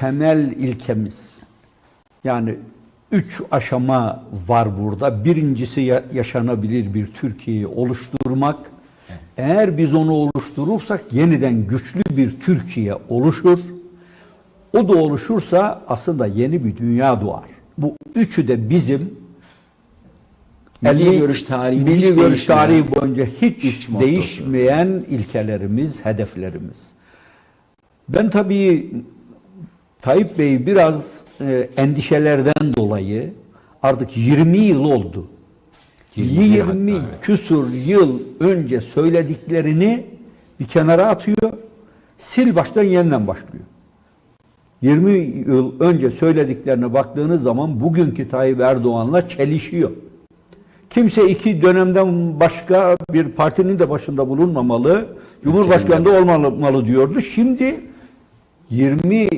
temel ilkemiz. Yani üç aşama var burada. Birincisi ya- yaşanabilir bir Türkiye'yi oluşturmak. Eğer biz onu oluşturursak yeniden güçlü bir Türkiye oluşur. O da oluşursa aslında yeni bir dünya doğar. Bu üçü de bizim Milli 50 görüş tarihinin milli hiç görüş tarihi boyunca hiç mottosu. değişmeyen ilkelerimiz, hedeflerimiz. Ben tabii Tayyip Bey biraz e, endişelerden dolayı artık 20 yıl oldu. 20 20, hatta, evet. küsur yıl önce söylediklerini bir kenara atıyor, sil baştan yeniden başlıyor. 20 yıl önce söylediklerine baktığınız zaman bugünkü Tayyip Erdoğan'la çelişiyor. Kimse iki dönemden başka bir partinin de başında bulunmamalı, Cumhurbaşkanı da olmamalı diyordu. Şimdi 20